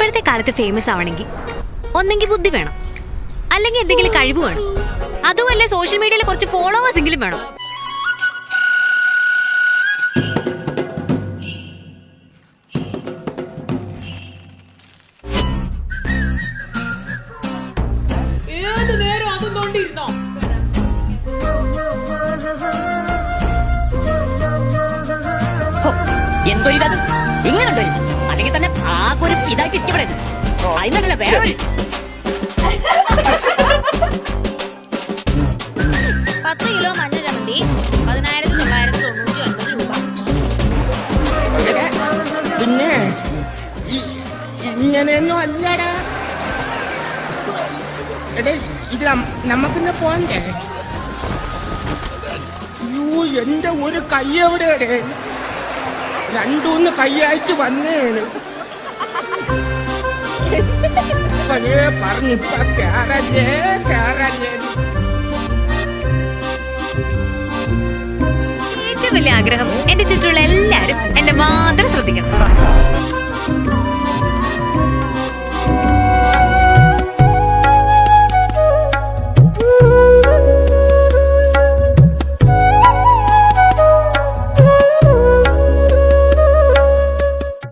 ഇപ്പോഴത്തെ കാലത്ത് ഫേമസ് ആവണമെങ്കിൽ ഒന്നെങ്കിൽ ബുദ്ധി വേണം. അല്ലെങ്കിൽ എന്തെങ്കിലും കഴിവ് വേണം. അതുമല്ല സോഷ്യൽ മീഡിയയിൽ കുറച്ച് ഫോളോവേഴ്സ് എങ്കിലും വേണം. ഏത് നേരം അതും തോണ്ടിയിരുന്നോ ഹോ, എന്തൊരു ഇതത് ഇങ്ങനുണ്ടോ ഇത്? അല്ലെങ്കിൽ തന്നെ ആകെ ഒരു ഇതായിട്ട് ഇരിക്കപ്പെടെ അതിനല്ല വേറെ പത്ത് കിലോ മഞ്ഞ ചമ്മന്തി പതിനായിരത്തി തൊള്ളായിരത്തി തൊണ്ണൂറ്റി ഒൻപത് രൂപ. എടാ, പിന്നെ ഇങ്ങനെയൊന്നും അല്ലടാ. എടേ ഇത് നമുക്കിന്ന് പോണ്ടേ? അയ്യോ എന്റെ ഒരു കൈ എവിടെയടേ? രണ്ടൂന്ന് കൈയായിട്ട് വന്നേണ് അപ്പഴേ പറഞ്ഞിപ്പ ഏറ്റവും വലിയ ആഗ്രഹം എന്റെ ചുറ്റുള്ള എല്ലാരും